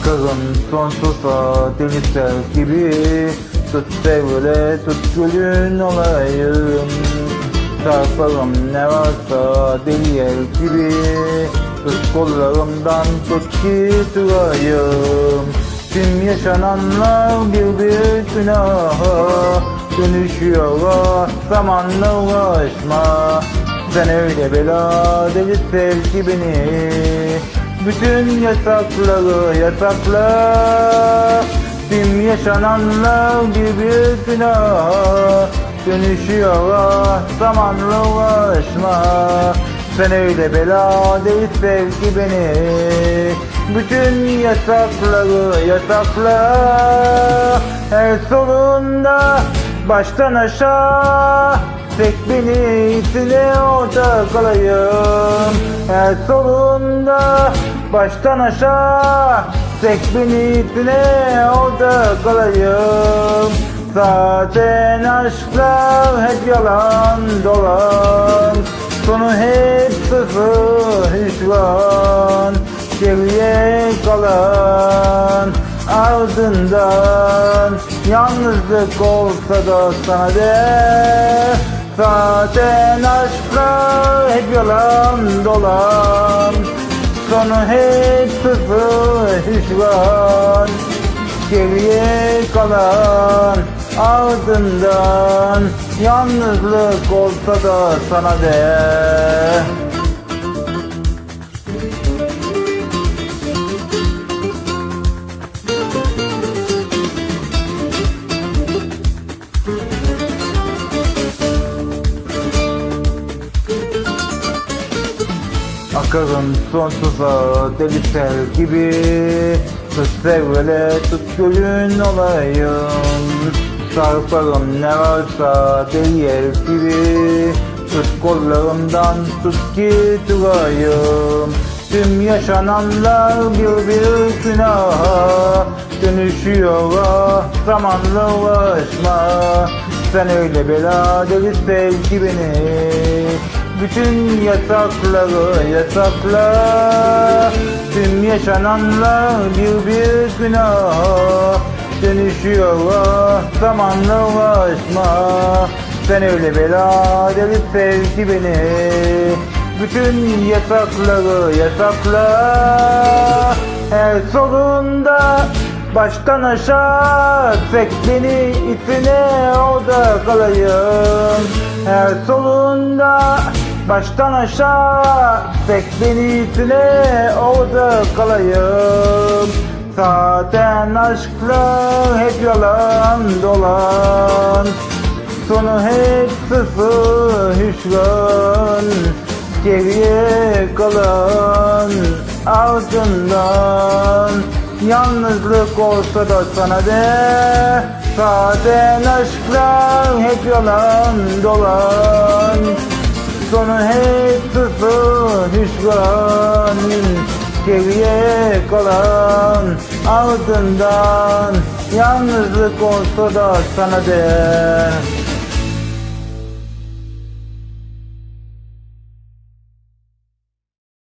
Akarım sonsuza denizler gibi. Tut devre tut gülün olayım. Çarparım ne varsa deli yer gibi. Tut kollarımdan tut ki durayım Tüm yaşananlar bir bir günaha. Dönüşüyor zamanla uğraşma Sen öyle bela deli sevgi beni bütün yasakları yasakla. Tüm yaşananlar bir bir günah Dönüşüyor ah zamanla uğraşma Sen öyle bela değil sevgi beni. Bütün yasakları yasakla. Her sorunda baştan aşağı Tek beni içine orada kalayım Her sorunda baştan aşağı. Tek beni içine orada kalayım Zaten aşklar hep yalan dolan. Sonu hep sıfır hüsran Geriye kalan ardından Yalnızlık olsa da sana de. Zaten aşklar hep yalan dolan Sonu hep sıfır hüsran Geriye kalan ardından Yalnızlık olsa da sana de Akarım sonsuza deli sel gibi. Tut sevvele tut gölün olayım. Sarparım ne varsa deli yer gibi. Tut kollarımdan tut ki durayım Tüm yaşananlar bir bir günaha. Dönüşüyor ah zamanla uğraşma Sen öyle bela deli sevgi beni bütün yasakları yasakla Tüm yaşananlar bir bir günah. Dönüşüyor ah zamanla uğraşma Sen öyle bela deli sevgi beni. Bütün yasakları yasakla Her sorunda baştan aşağı Tek beni içine orada kalayım. Her solunda baştan aşağı Tek beni içine orada kalayım. Zaten aşklar hep yalan dolan. Sonu hep sıfır hüsran Geriye kalan ardından Yalnızlık olsa da sana de. Zaten aşklar hep yalan dolan Sonu hep sıfır hüsran Geriye kalan ardından Yalnızlık olsa da sana de